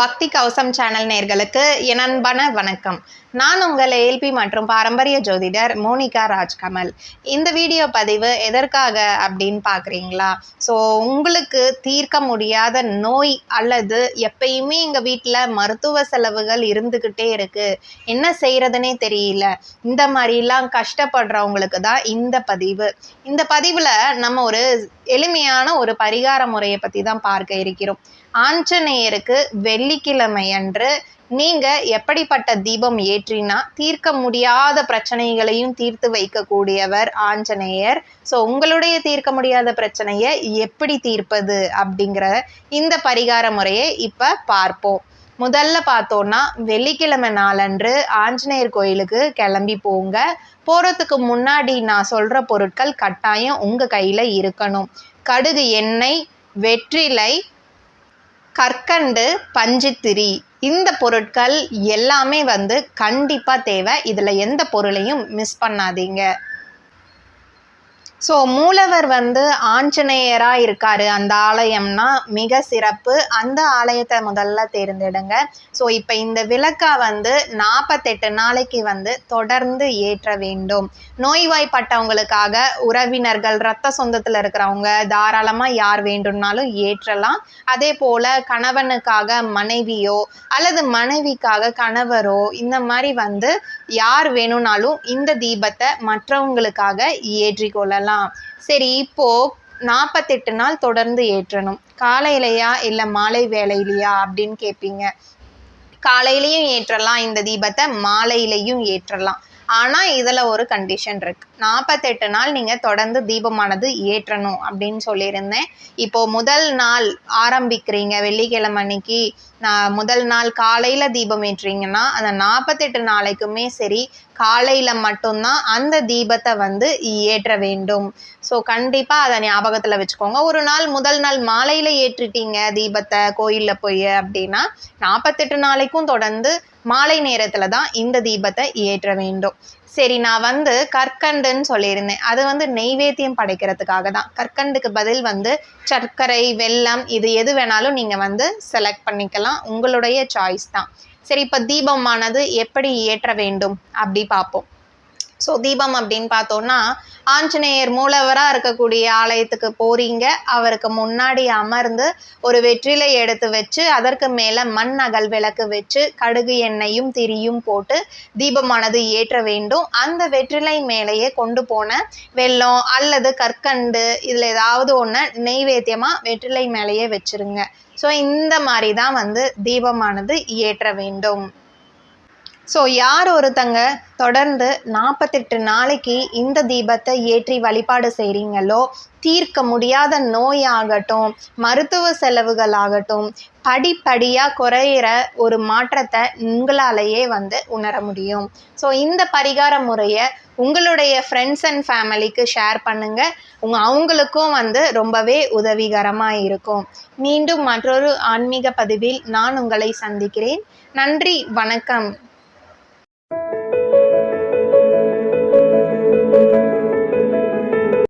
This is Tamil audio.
பக்தி கவசம் சேனல் நேர்களுக்கு என் அன்பான வணக்கம். நான் உங்கள் ஏல்பி மற்றும் பாரம்பரிய ஜோதிடர் மோனிகா ராஜ்கமல். இந்த வீடியோ பதிவு எதற்காக அப்படின்னு பார்க்குறீங்களா? ஸோ உங்களுக்கு தீர்க்க முடியாத நோய் அல்லது எப்பயுமே எங்கள் வீட்டில் மருத்துவ செலவுகள் இருந்துக்கிட்டே இருக்குது என்ன செய்கிறதுனே தெரியல. இந்த மாதிரிலாம் கஷ்டப்படுறவங்களுக்கு தான் இந்த பதிவு. இந்த பதிவில் நம்ம ஒரு எளிமையான ஒரு பரிகார முறையை பற்றி தான் பார்க்க இருக்கிறோம். ஆஞ்சநேயருக்கு வெள்ளிக்கிழமை அன்று நீங்க எப்படிப்பட்ட தீபம் ஏற்றினா தீர்க்க முடியாத பிரச்சனைகளையும் தீர்த்து வைக்கக்கூடியவர் ஆஞ்சநேயர். ஸோ உங்களுடைய தீர்க்க முடியாத பிரச்சனையை எப்படி தீர்ப்பது அப்படிங்கிற இந்த பரிகார முறையை இப்போ பார்ப்போம். முதல்ல பார்த்தோன்னா வெள்ளிக்கிழமை நாளன்று ஆஞ்சநேயர் கோயிலுக்கு கிளம்பி போங்க. போகிறதுக்கு முன்னாடி நான் சொல்கிற பொருட்கள் கட்டாயம் உங்கள் கையில் இருக்கணும். கடுகு எண்ணெய் வெற்றிலை கற்கண்டு பஞ்சுத்திரி இந்த பொருட்கள் எல்லாமே வந்து கண்டிப்பாக தேவை. இதில் எந்த பொருளையும் மிஸ் பண்ணாதீங்க. ஸோ மூலவர் வந்து ஆஞ்சநேயராக இருக்காரு. அந்த ஆலயம்னா மிக சிறப்பு. அந்த ஆலயத்தை முதல்ல தேர்ந்தெடுங்க. ஸோ இப்போ இந்த விளக்கை வந்து நாற்பத்தெட்டு நாளைக்கு வந்து தொடர்ந்து ஏற்ற வேண்டும். நோய்வாய்ப்பட்டவங்களுக்காக உறவினர்கள் ரத்த சொந்தத்தில் இருக்கிறவங்க தாராளமாக யார் வேண்டும்னாலும் ஏற்றலாம். அதே போல் கணவனுக்காக மனைவியோ அல்லது மனைவிக்காக கணவரோ இந்த மாதிரி வந்து யார் வேணும்னாலும் இந்த தீபத்தை மற்றவங்களுக்காக ஏற்றிக்கொள்ளலாம். சரி இப்போ நாற்பத்தெட்டு நாள் தொடர்ந்து ஏற்றணும். காலையிலையா இல்லை மாலை வேலையிலையா அப்படின்னு கேட்பீங்க காலையிலையும் ஏற்றலாம் இந்த தீபத்தை மாலையிலையும் ஏற்றலாம். ஆனால் இதில் ஒரு கண்டிஷன் இருக்கு. நாற்பத்தெட்டு நாள் நீங்கள் தொடர்ந்து தீபமானது ஏற்றணும் அப்படின்னு சொல்லியிருந்தேன். இப்போது முதல் நாள் ஆரம்பிக்கிறீங்க வெள்ளிக்கிழமை அன்னைக்கு நான் முதல் நாள் காலையில் தீபம் ஏற்றுறீங்கன்னா அந்த நாற்பத்தெட்டு நாளைக்குமே சரி காலையில் மட்டும்தான் அந்த தீபத்தை வந்து ஏற்ற வேண்டும். ஸோ கண்டிப்பாக அதை ஞாபகத்தில் வச்சுக்கோங்க. ஒரு நாள் முதல் நாள் மாலையில் ஏற்றிட்டீங்க தீபத்தை கோயிலில் போய் அப்படின்னா நாற்பத்தெட்டு நாளைக்கும் தொடர்ந்து மாலை நேரத்தில் தான் இந்த தீபத்தை ஏற்ற வேண்டும். சரி நான் வந்து கற்கண்டுன்னு சொல்லியிருந்தேன். அது வந்து நெய்வேத்தியம் படைக்கிறதுக்காக தான் கற்கண்டுக்கு பதில் வந்து சர்க்கரை வெல்லம் இது எது வேணாலும் நீங்கள் வந்து செலக்ட் பண்ணிக்கலாம். உங்களுடைய சாய்ஸ் தான். சரி இப்போ தீபமானது எப்படி ஏற்ற வேண்டும்? அப்படி பார்ப்போம். ஸோ தீபம் அப்படின்னு பார்த்தோன்னா ஆஞ்சநேயர் மூலவராக இருக்கக்கூடிய ஆலயத்துக்கு போறீங்க. அவருக்கு முன்னாடி அமர்ந்து ஒரு வெற்றிலை எடுத்து வச்சு அதற்கு மேலே மண் அகல் விளக்கு வச்சு கடுகு எண்ணெயும் திரியும் போட்டு தீபமானது ஏற்ற வேண்டும். அந்த வெற்றிலை மேலேயே கொண்டு போன வெல்லம் அல்லது கற்கண்டு இதில் ஏதாவது ஒன்று நெய்வேத்தியமாக வெற்றிலை மேலேயே வச்சுருங்க. ஸோ இந்த மாதிரி தான் வந்து தீபமானது ஏற்ற வேண்டும். ஸோ யார் ஒருத்தங்க தொடர்ந்து நாற்பத்தெட்டு நாளைக்கு இந்த தீபத்தை ஏற்றி வழிபாடு செய்கிறீங்களோ தீர்க்க முடியாத நோயாகட்டும் மருத்துவ செலவுகளாகட்டும் படிப்படியாக குறையிற ஒரு மாற்றத்தை உங்களாலேயே வந்து உணர முடியும். ஸோ இந்த பரிகார முறையை உங்களுடைய ஃப்ரெண்ட்ஸ் அண்ட் ஃபேமிலிக்கு ஷேர் பண்ணுங்கள் உங்கள் அவங்களுக்கும் வந்து ரொம்பவே உதவிகரமாக இருக்கும். மீண்டும் மற்றொரு ஆன்மீக பதிவில் நான் உங்களை சந்திக்கிறேன். நன்றி வணக்கம்.